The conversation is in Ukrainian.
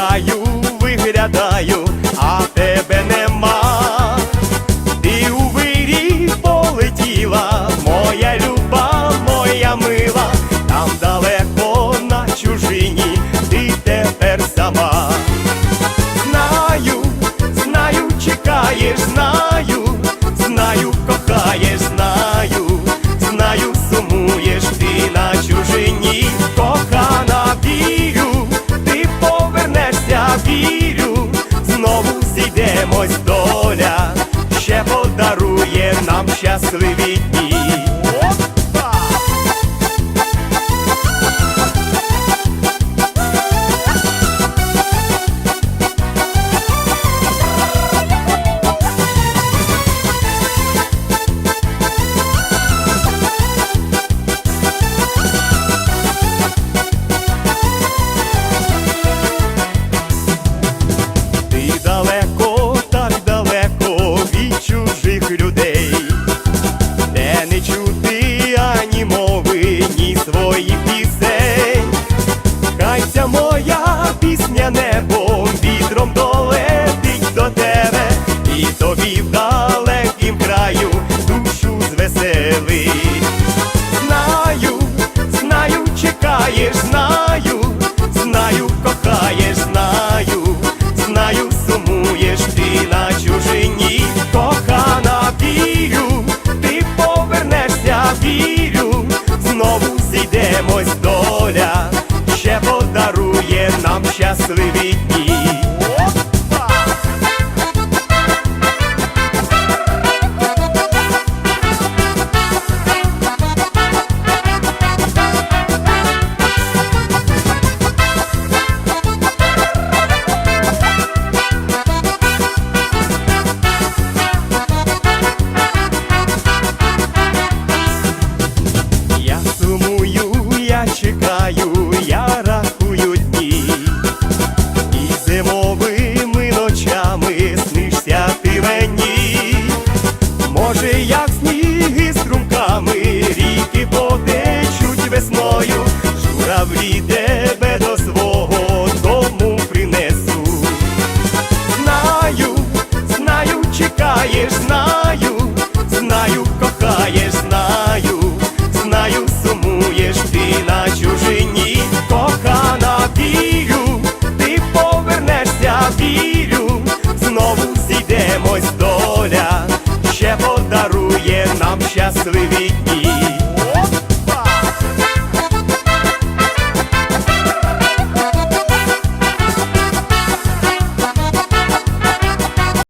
знаю, а тебе нема. Ти у вирій полетіла, моя люба, моя мила, там далеко на чужині, ти тепер сама. Знаю, знаю, чекаєш, знаю, знаю, кохаєш, тобі в краю душу звеселить. Знаю, знаю, чекаєш, знаю, знаю, кохаєш, знаю, знаю, сумуєш ти на чужині, кохана, вірю, ти повернешся, вірю, знову зійдемось, доля, ще подарує нам щасливі дні. тебе до свого дому принесу. Знаю, знаю, чекаєш, знаю, знаю, кохаєш, знаю, знаю, сумуєш ти на чужині, кохана вірю, ти повернешся, вірю, знову зійдемось доля, ще подарує нам щасливі.